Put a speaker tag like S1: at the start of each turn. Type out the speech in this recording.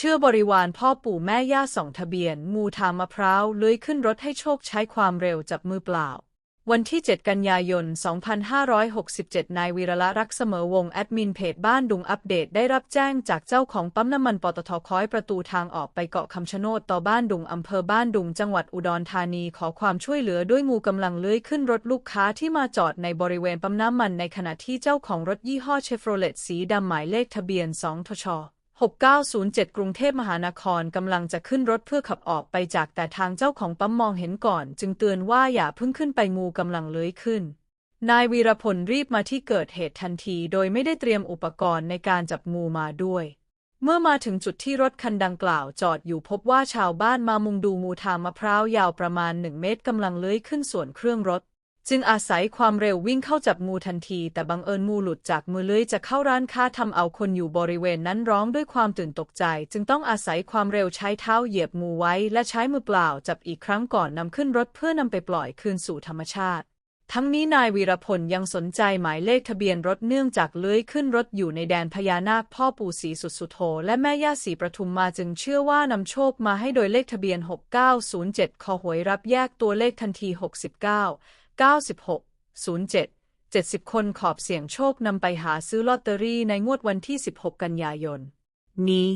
S1: เชื่อบริวารพ่อปู่แม่ย่าส่องทะเบียนงูทางมะพร้าวเลื้อยขึ้นรถให้โชคใช้ความเร็วจับมือเปล่า วันที่ 7 กันยายน 2567 นายวีรละรักเสมอวงศ์แอดมินเพจบ้านดุงอัปเดตได้รับแจ้งจากเจ้าของปั๊มน้ำมันปตทคอยประตูทางออกไปเกาะคำชะโนดต่อบ้านดุงอำเภอบ้านดุงจังหวัดอุดรธานีขอความช่วยเหลือด้วยงูกำลังเลื้อยขึ้นรถลูกค้าที่มาจอดในบริเวณปั๊มน้ำมันในขณะที่เจ้าของรถยี่ห้อเชฟโรเลตสีดำหมายเลขทะเบียน 2 ทช 6907 กรุงเทพมหานครกำลังจะขึ้นรถเพื่อขับออกไปจากแต่ทางเจ้าของปั๊มมองเห็นก่อน จึงเตือนว่าอย่าเพิ่งขึ้นไปงูกำลังเลื้อยขึ้น นายวีรพลรีบมาที่เกิดเหตุทันทีโดยไม่ได้เตรียมอุปกรณ์ในการจับงูมาด้วย เมื่อมาถึงจุดที่รถคันดังกล่าวจอดอยู่พบว่าชาวบ้านมามุงดูงูทางมะพร้าวยาวประมาณหนึ่งเมตรกำลังเลื้อยขึ้นส่วนเครื่องรถ จึงอาศัยความเร็ววิ่งเข้าจับงูทันที แต่บังเอิญงูหลุดจากมือเลื้อยจะเข้าร้านค้าทำเอาคนอยู่บริเวณนั้นร้องด้วยความตื่นตกใจ จึงต้องอาศัยความเร็วใช้เท้าเหยียบงูไว้ และใช้มือเปล่าจับอีกครั้งก่อนนำขึ้นรถเพื่อนำไปปล่อยคืนสู่ธรรมชาติ ทั้งนี้นายวีรพลยังสนใจหมายเลขทะเบียนรถเนื่องจากเลื้อยขึ้นรถอยู่ในแดนพญานาคพ่อปู่ศรีสุดสุโธและแม่ย่าศรีประทุมมาจึงเชื่อว่านำโชคมาให้โดยเลขทะเบียน 6907คอหวยรับแยกตัวเลขทันที 69 96 07 70 คนขอบเสี่ยงโชคนำไปหาซื้อลอตเตอรี่ในงวดวันที่ 16 กันยายน นี้